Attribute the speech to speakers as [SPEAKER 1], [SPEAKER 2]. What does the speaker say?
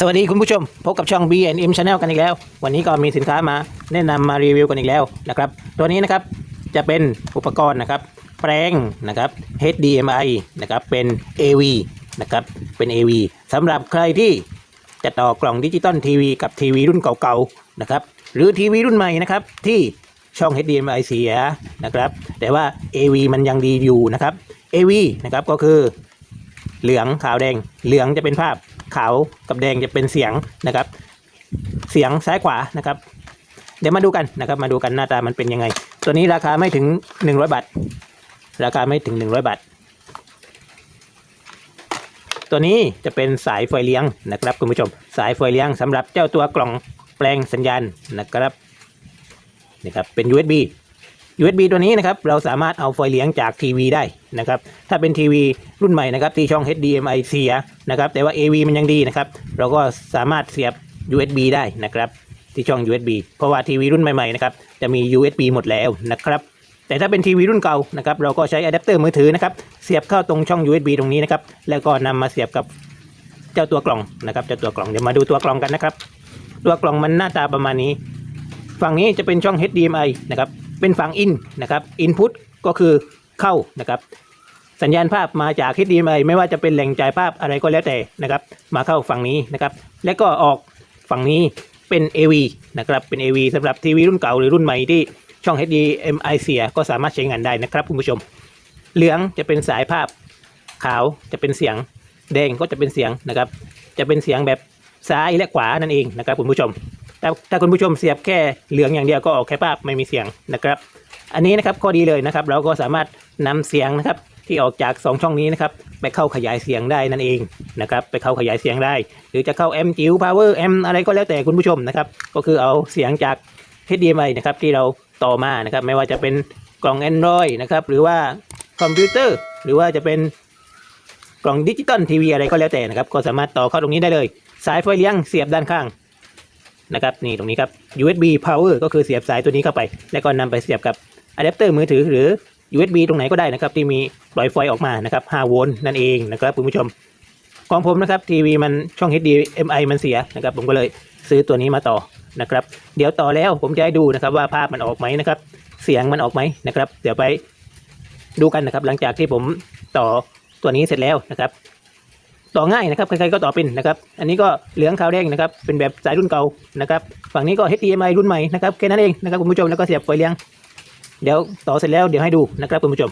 [SPEAKER 1] สวัสดีคุณผู้ชม พบกับช่อง B&M Channel กันอีกแล้ว วันนี้ก็มีสินค้ามาแนะนำมารีวิวกันอีกแล้วนะครับ ตัวนี้นะครับจะเป็นอุปกรณ์นะครับ แปลงนะครับ HDMI นะครับเป็น AV นะครับเป็น AV สำหรับใครที่จะต่อกล่องดิจิตอลทีวีกับทีวีรุ่นเก่าๆนะครับหรือทีวีรุ่นใหม่นะครับที่ช่อง HDMI เสียนะครับแต่ว่า AV มันยังดีอยู่นะครับ AV นะครับก็คือเหลืองขาวแดงเหลืองจะเป็นภาพ ขาวกับแดงจะเป็นเสียงนะครับ เสียงซ้ายขวานะครับ เดี๋ยวมาดูกันนะครับ มาดูกันหน้าตามันเป็นยังไง ตัวนี้ราคาไม่ถึง 100 บาท ราคาไม่ถึง 100 บาท ตัวนี้จะเป็นสายไฟเลี้ยงนะครับคุณผู้ชม สายไฟเลี้ยงสำหรับเจ้าตัวกล่องแปลงสัญญาณนะครับนี่ครับเป็น USB USB ตัวนี้นะครับเราสามารถเอาไฟเลี้ยงจากทีวีได้นะครับถ้าเป็นทีวีรุ่นใหม่นะครับที่ช่อง HDMI เสียนะครับแต่ว่า AV มันยังดีนะครับเราก็สามารถเสียบ USB ได้นะครับที่ช่อง USB เพราะว่าทีวีรุ่นใหม่ๆนะครับจะมี USB หมดแล้วนะครับแต่ถ้าเป็นทีวีรุ่นเก่านะครับเราก็ใช้อะแดปเตอร์มือถือนะครับเสียบเข้าตรงช่อง USB ตรงนี้นะครับแล้วก็นำมาเสียบกับเจ้าตัวกล่องนะครับเจ้าตัวกล่องเดี๋ยวมาดูตัวกล่องกันนะครับตัวกล่องมันหน้าตาประมาณนี้ ฝั่งนี้จะเป็นช่อง HDMI นะครับ เป็นฝั่ง in นะครับ input ก็คือเข้านะครับสัญญาณภาพมาจาก HDMI ไม่ว่าจะเป็นแหล่งจ่ายภาพอะไรก็แล้วแต่นะครับ มาเข้าฝั่งนี้นะครับ และก็ออกฝั่งนี้เป็น AV นะครับเป็น AV สำหรับทีวีรุ่นเก่าหรือรุ่นใหม่ที่ช่อง HDMI เสียก็สามารถใช้งานได้นะครับคุณผู้ชม เหลืองจะเป็นสายภาพขาวจะเป็นเสียงแดงก็จะเป็นเสียงนะครับ จะเป็นเสียงแบบซ้ายและขวานั่นเองนะครับคุณผู้ชม ถ้าถ้าคุณผู้ชมเสียบแค่เหลืองอย่างเดียวก็ออกแค่ภาพไม่มีเสียงนะครับ อันนี้นะครับข้อดีเลยนะครับ เราก็สามารถนำเสียงนะครับที่ออกจาก 2 ช่องนี้นะครับไปเข้าขยายเสียงได้นั่นเองนะครับไปเข้าขยายเสียงได้ หรือจะเข้า M จิ๋ว Power M อะไรก็แล้วแต่คุณผู้ชมนะครับก็คือเอาเสียงจาก HDMI นะครับที่เราต่อมานะครับไม่ว่าจะเป็นกล่อง Android นะครับหรือว่าคอมพิวเตอร์ หรือว่าจะเป็นกล่องดิจิตอลทีวีอะไรก็แล้วแต่นะครับก็สามารถต่อเข้าตรงนี้ได้เลย สายไฟเลี้ยงเสียบด้านข้าง นะครับนี่ตรงนี้ครับ USB power ก็คือเสียบสายตัวนี้เข้าไป แล้วก็นำไปเสียบกับอะแดปเตอร์มือถือหรือ USB ตรงไหนก็ได้นะครับที่มีปล่อยไฟออกมานะครับ5โวลต์นั่นเองนะครับคุณผู้ชมของผมนะครับทีวีมันช่อง HDMI มันเสียนะครับผมก็เลยซื้อตัวนี้มาต่อนะครับ เดี๋ยวต่อแล้วผมจะให้ดูนะครับว่าภาพมันออกไหมนะครับ เสียงมันออกไหมนะครับ เดี๋ยวไปดูกันนะครับ หลังจากที่ผมต่อตัวนี้เสร็จแล้วนะครับ ต่อง่ายนะครับใครๆก็ต่อเป็นนะครับ อันนี้ก็เหลืองขาวแดงนะครับ เป็นแบบสายรุ่นเก่านะครับ ฝั่งนี้ก็ HDMI รุ่นใหม่นะครับแค่นั้นเองนะครับคุณผู้ชมแล้วก็เสียบไฟเลี้ยง เดี๋ยวต่อเสร็จแล้วเดี๋ยวให้ดูนะครับคุณผู้ชม